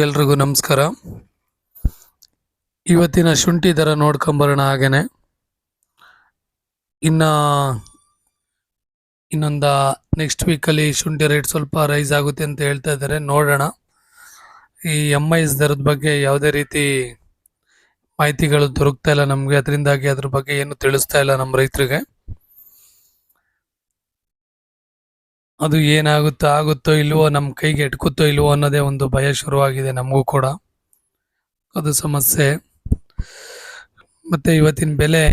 ಎಲ್ರಿಗೂ ನಮಸ್ಕಾರ. ಇವತ್ತಿನ ಶುಂಠಿ ದರ ನೋಡ್ಕೊಂಬರೋಣ ಹಾಗೇನೆ. ಇನ್ನು ಇನ್ನೊಂದು ನೆಕ್ಸ್ಟ್ ವೀಕಲ್ಲಿ ಶುಂಠಿ ರೇಟ್ ಸ್ವಲ್ಪ ರೈಸ್ ಆಗುತ್ತೆ ಅಂತ ಹೇಳ್ತಾ ಇದ್ದಾರೆ ನೋಡೋಣ. ಈ ಎಂ ಐಸ್ ದರದ ಬಗ್ಗೆ ಯಾವುದೇ ರೀತಿ ಮಾಹಿತಿಗಳು ದೊರಕ್ತಾ ಇಲ್ಲ ನಮಗೆ. ಅದರಿಂದಾಗಿ ಅದ್ರ ಬಗ್ಗೆ ಏನು ತಿಳಿಸ್ತಾ ಇಲ್ಲ ನಮ್ಮ ರೈತರಿಗೆ. ಅದು ಏನಾಗುತ್ತೋ ಆಗುತ್ತೋ ಇಲ್ವೋ ನಮ್ಮ ಕೈಗೆ ಎಟ್ಕುತ್ತೋ ಇಲ್ವೋ ಅನ್ನೋದೇ ಒಂದು ಭಯ ಶುರುವಾಗಿದೆ ನಮಗೂ ಕೂಡ. ಅದು ಸಮಸ್ಯೆ. ಮತ್ತು ಇವತ್ತಿನ ಬೆಲೆ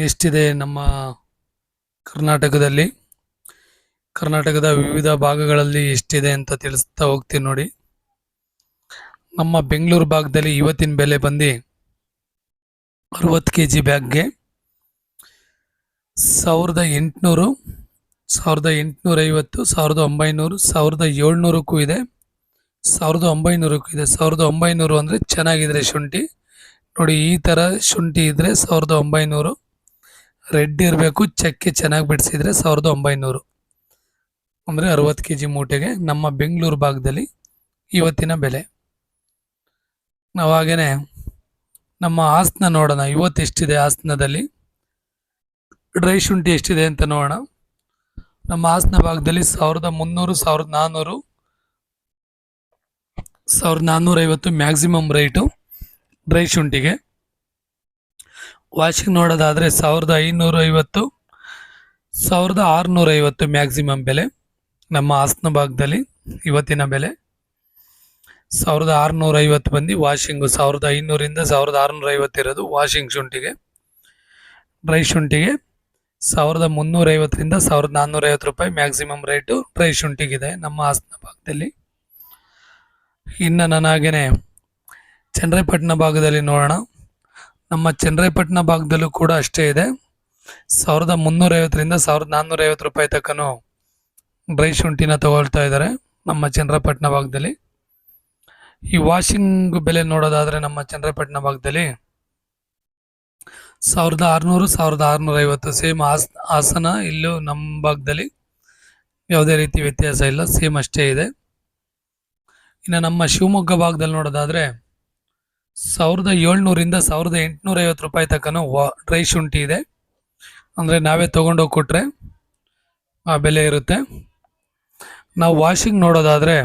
ಎಷ್ಟಿದೆ ನಮ್ಮ ಕರ್ನಾಟಕದಲ್ಲಿ? ಕರ್ನಾಟಕದ ವಿವಿಧ ಭಾಗಗಳಲ್ಲಿ ಎಷ್ಟಿದೆ ಅಂತ ತಿಳಿಸ್ತಾ ಹೋಗ್ತೀನಿ ನೋಡಿ. ನಮ್ಮ ಬೆಂಗಳೂರು ಭಾಗದಲ್ಲಿ ಇವತ್ತಿನ ಬೆಲೆ ಬಂದು ಅರವತ್ತು ಕೆ ಜಿ ಬ್ಯಾಗ್ಗೆ. ಸಾವಿರದ ಎಂಟುನೂರು ಸಾವಿರದ ಎಂಟುನೂರ ಐವತ್ತು ಸಾವಿರದ ಒಂಬೈನೂರು, ಸಾವಿರದ ಏಳ್ನೂರಕ್ಕೂ ಇದೆ. ಸಾವಿರದ ಒಂಬೈನೂರಕ್ಕೂ ಇದೆ. ಸಾವಿರದ ಒಂಬೈನೂರು ಅಂದರೆ ಚೆನ್ನಾಗಿದ್ರೆ ಶುಂಠಿ. ನೋಡಿ, ಈ ಥರ ಶುಂಠಿ ಇದ್ದರೆ ಸಾವಿರದ ಒಂಬೈನೂರು. ರೆಡ್ ಇರಬೇಕು, ಚಕ್ಕೆ ಚೆನ್ನಾಗಿ ಬಿಡಿಸಿದರೆ ಸಾವಿರದ ಒಂಬೈನೂರು. ಅಂದರೆ ಅರವತ್ತು ಕೆ ಜಿ ಮೂಟೆಗೆ ನಮ್ಮ ಬೆಂಗಳೂರು ಭಾಗದಲ್ಲಿ ಇವತ್ತಿನ ಬೆಲೆ. ನಾವು ಹಾಗೇ ನಮ್ಮ ಹಾಸನ ನೋಡೋಣ. ಇವತ್ತು ಎಷ್ಟಿದೆ ಹಾಸನದಲ್ಲಿ? ಡ್ರೈ ಶುಂಠಿ ಎಷ್ಟಿದೆ ಅಂತ ನೋಡೋಣ. ನಮ್ಮ ಹಾಸನ ಭಾಗದಲ್ಲಿ ಸಾವಿರದ ಮುನ್ನೂರು, ಸಾವಿರದ ನಾನ್ನೂರು ಸಾವಿರದ ನಾನ್ನೂರೈವತ್ತು ಮ್ಯಾಕ್ಸಿಮಮ್ ರೇಟು ಡ್ರೈ ಶುಂಠಿಗೆ. ವಾಷಿಂಗ್ ನೋಡೋದಾದರೆ ಸಾವಿರದ ಐನೂರ ಐವತ್ತು ಸಾವಿರದ ಆರುನೂರ ಐವತ್ತು ಮ್ಯಾಕ್ಸಿಮಮ್ ಬೆಲೆ ನಮ್ಮ ಹಾಸನ ಭಾಗದಲ್ಲಿ ಇವತ್ತಿನ ಬೆಲೆ. ಸಾವಿರದ ಆರುನೂರ ಐವತ್ತು ಬಂದು ವಾಷಿಂಗು ಸಾವಿರದ ಐನೂರಿಂದ ಸಾವಿರದ ಆರುನೂರ ಐವತ್ತು ಇರೋದು ವಾಷಿಂಗ್ ಶುಂಠಿಗೆ. ಡ್ರೈ ಶುಂಠಿಗೆ ಸಾವಿರದ ಮುನ್ನೂರೈವತ್ತರಿಂದ ಸಾವಿರದ ನಾನ್ನೂರೈವತ್ತು ರೂಪಾಯಿ ಮ್ಯಾಕ್ಸಿಮಮ್ ರೇಟು ಡ್ರೈ ಶುಂಠಿಗಿದೆ ನಮ್ಮ ಹಾಸನ ಭಾಗದಲ್ಲಿ. ಇನ್ನು ನಾನು ಚನ್ನರಾಯಪಟ್ಟಣ ಭಾಗದಲ್ಲಿ ನೋಡೋಣ. ನಮ್ಮ ಚನ್ನರಾಯಪಟ್ಟಣ ಭಾಗದಲ್ಲೂ ಕೂಡ ಅಷ್ಟೇ ಇದೆ. ಸಾವಿರದ ಮುನ್ನೂರೈವತ್ತರಿಂದ ಸಾವಿರದ ನಾನ್ನೂರೈವತ್ತು ರೂಪಾಯಿ ತಕ್ಕನೂ ಡ್ರೈ ಶುಂಠಿನ ತಗೊಳ್ತಾ ಇದ್ದಾರೆ ನಮ್ಮ ಚನ್ನರಾಯಪಟ್ಟಣ ಭಾಗದಲ್ಲಿ. ಈ ವಾಷಿಂಗ್ ಬೆಲೆ ನೋಡೋದಾದರೆ ನಮ್ಮ ಚನ್ನರಾಯಪಟ್ಟಣ ಭಾಗದಲ್ಲಿ ಸಾವಿರದ ಆರುನೂರು, ಸಾವಿರದ ಆರುನೂರ ಐವತ್ತು ಸೇಮ್ ಹಾಸ್ ಆಸನ ಇಲ್ಲೂ ನಮ್ಮ ಭಾಗದಲ್ಲಿ ಯಾವುದೇ ರೀತಿ ವ್ಯತ್ಯಾಸ ಇಲ್ಲ, ಸೇಮ್ ಅಷ್ಟೇ ಇದೆ. ಇನ್ನು ನಮ್ಮ ಶಿವಮೊಗ್ಗ ಭಾಗದಲ್ಲಿ ನೋಡೋದಾದರೆ ಸಾವಿರದ ಏಳ್ನೂರಿಂದ ಸಾವಿರದ ಎಂಟುನೂರ ಐವತ್ತು ರೂಪಾಯಿ ತಕ್ಕನೂ ವಾ, ಡ್ರೈ ಶುಂಠಿ ಇದೆ. ಅಂದರೆ ನಾವೇ ತೊಗೊಂಡೋಗಿ ಕೊಟ್ಟರೆ ಆ ಬೆಲೆ ಇರುತ್ತೆ. ನಾವು ವಾಷಿಂಗ್ ನೋಡೋದಾದರೆ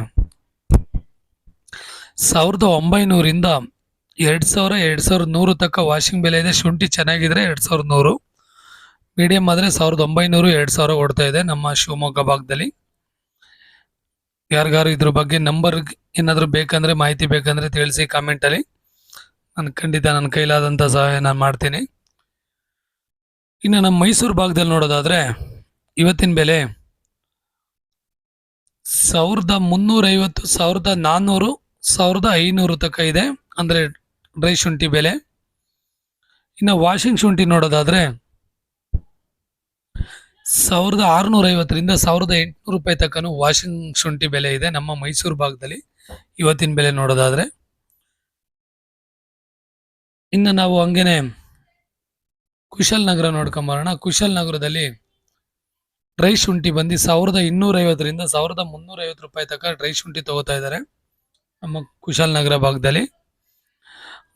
ಸಾವಿರದ ಒಂಬೈನೂರಿಂದ ಎರಡು ಸಾವಿರ, ಎರಡು ಸಾವಿರದ ನೂರು ತಕ್ಕ ವಾಷಿಂಗ್ ಬೆಲೆ ಇದೆ. ಶುಂಠಿ ಚೆನ್ನಾಗಿದ್ರೆ ಎರಡು ಸಾವಿರದ ನೂರು. ಮೀಡಿಯಮ್ ಆದರೆ ಸಾವಿರದ ಒಂಬೈನೂರು, ಎರಡು ಸಾವಿರ ಕೊಡ್ತಾ ಇದೆ ನಮ್ಮ ಶಿವಮೊಗ್ಗ ಭಾಗದಲ್ಲಿ. ಯಾರಿಗಾರು ಇದ್ರ ಬಗ್ಗೆ ನಂಬರ್ ಏನಾದರೂ ಬೇಕಂದರೆ, ಮಾಹಿತಿ ಬೇಕಂದರೆ ತಿಳಿಸಿ ಕಾಮೆಂಟಲ್ಲಿ ನಾನು ಖಂಡಿತ ನನ್ನ ಕೈಲಾದಂಥ ಸಹಾಯ ನಾನು ಮಾಡ್ತೀನಿ. ಇನ್ನು ನಮ್ಮ ಮೈಸೂರು ಭಾಗದಲ್ಲಿ ನೋಡೋದಾದರೆ, ಇವತ್ತಿನ ಬೆಲೆ ಸಾವಿರದ ಮುನ್ನೂರೈವತ್ತು, ಸಾವಿರದ ನಾನ್ನೂರು, ಸಾವಿರದ ಐನೂರು ತನಕ ಇದೆ. ಅಂದರೆ ಡ್ರೈ ಶುಂಠಿ ಬೆಲೆ. ಇನ್ನು ವಾಷಿಂಗ್ ಶುಂಠಿ ನೋಡೋದಾದರೆ ಸಾವಿರದ ಆರುನೂರ ಐವತ್ತರಿಂದ ಸಾವಿರದ ಎಂಟುನೂರು ರೂಪಾಯಿ ತಕ್ಕನೂ ವಾಷಿಂಗ್ ಶುಂಠಿ ಬೆಲೆ ಇದೆ ನಮ್ಮ ಮೈಸೂರು ಭಾಗದಲ್ಲಿ. ಇವತ್ತಿನ ಬೆಲೆ ನೋಡೋದಾದರೆ ಇನ್ನು ನಾವು ಹಂಗೇನೆ ಕುಶಲ್ ನಗರ ನೋಡ್ಕೊಂಬರೋಣ. ಕುಶಲ್ ನಗರದಲ್ಲಿ ಡ್ರೈ ಶುಂಠಿ ಬಂದು ಸಾವಿರದ ಇನ್ನೂರೈವತ್ತರಿಂದ ಸಾವಿರದ ಮುನ್ನೂರೈವತ್ತು ರೂಪಾಯಿ ತನಕ ಡ್ರೈ ಶುಂಠಿ ತಗೋತಾ ಇದ್ದಾರೆ ನಮ್ಮ ಕುಶಾಲ್ ನಗರ ಭಾಗದಲ್ಲಿ.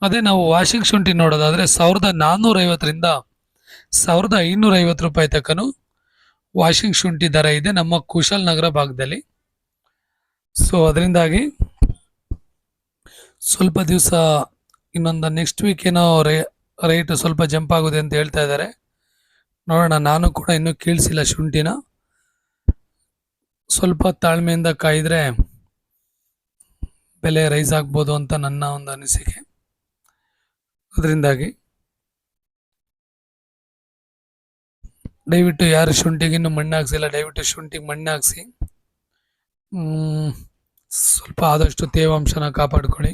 ಅದೇ ನಾವು ವಾಷಿಂಗ್ ಶುಂಠಿ ನೋಡೋದಾದರೆ ಸಾವಿರದ ನಾನ್ನೂರೈವತ್ತರಿಂದ ಸಾವಿರದ ಐನೂರೈವತ್ತು ರೂಪಾಯಿ ತಕ್ಕನು ವಾಷಿಂಗ್ ಶುಂಠಿ ದರ ಇದೆ ನಮ್ಮ ಕುಶಲ್ ನಗರ ಭಾಗದಲ್ಲಿ. ಸೊ ಅದರಿಂದಾಗಿ ಸ್ವಲ್ಪ ದಿವಸ ಇನ್ನೊಂದು ನೆಕ್ಸ್ಟ್ ವೀಕ್ ಏನೋ ರೇಟ್ ಸ್ವಲ್ಪ ಜಂಪ್ ಆಗುತ್ತೆ ಅಂತ ಹೇಳ್ತಾ ಇದ್ದಾರೆ. ನೋಡೋಣ, ನಾನು ಕೂಡ ಇನ್ನೂ ಕೇಳಿಸಿಲ್ಲ ಶುಂಠಿನ. ಸ್ವಲ್ಪ ತಾಳ್ಮೆಯಿಂದ ಕಾಯಿದ್ರೆ ಬೆಲೆ ರೈಸ್ ಆಗ್ಬೋದು ಅಂತ ನನ್ನ ಒಂದು ಅನಿಸಿಕೆ. ಅದರಿಂದಾಗಿ ದಯವಿಟ್ಟು ಯಾರು ಶುಂಠಿಗೆ ಇನ್ನೂ ಮಣ್ಣು ಹಾಕ್ಸಿಲ್ಲ ದಯವಿಟ್ಟು ಶುಂಠಿಗೆ ಮಣ್ಣು ಹಾಕ್ಸಿ ಸ್ವಲ್ಪ ಆದಷ್ಟು ತೇವಾಂಶನ ಕಾಪಾಡ್ಕೊಳ್ಳಿ.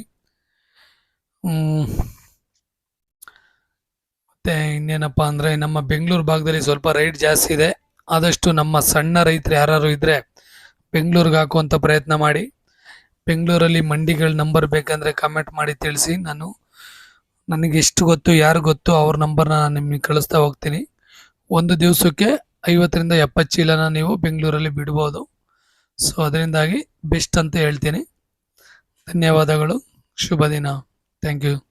ಮತ್ತು ಇನ್ನೇನಪ್ಪ ಅಂದರೆ ನಮ್ಮ ಬೆಂಗಳೂರು ಭಾಗದಲ್ಲಿ ಸ್ವಲ್ಪ ರೈಟ್ ಜಾಸ್ತಿ ಇದೆ. ಆದಷ್ಟು ನಮ್ಮ ಸಣ್ಣ ರೈತರು ಯಾರು ಇದ್ದರೆ ಬೆಂಗಳೂರಿಗೆ ಹಾಕುವಂಥ ಪ್ರಯತ್ನ ಮಾಡಿ. ಬೆಂಗಳೂರಲ್ಲಿ ಮಂಡಿಗಳ ನಂಬರ್ ಬೇಕಂದರೆ ಕಮೆಂಟ್ ಮಾಡಿ ತಿಳಿಸಿ. ನಾನು ನನಗೆ ಎಷ್ಟು ಗೊತ್ತು, ಯಾರು ಗೊತ್ತು, ಅವ್ರ ನಂಬರ್ನ ನಾನು ನಿಮಗೆ ಕಳಿಸ್ತಾ ಹೋಗ್ತೀನಿ. ಒಂದು ದಿವಸಕ್ಕೆ ಐವತ್ತರಿಂದ ಎಪ್ಪತ್ತು ಚೀಲನ ನೀವು ಬೆಂಗಳೂರಲ್ಲಿ ಬಿಡ್ಬೋದು. ಸೊ ಅದರಿಂದಾಗಿ ಬೆಸ್ಟ್ ಅಂತ ಹೇಳ್ತೀನಿ. ಧನ್ಯವಾದಗಳು. ಶುಭ ದಿನ. Thank you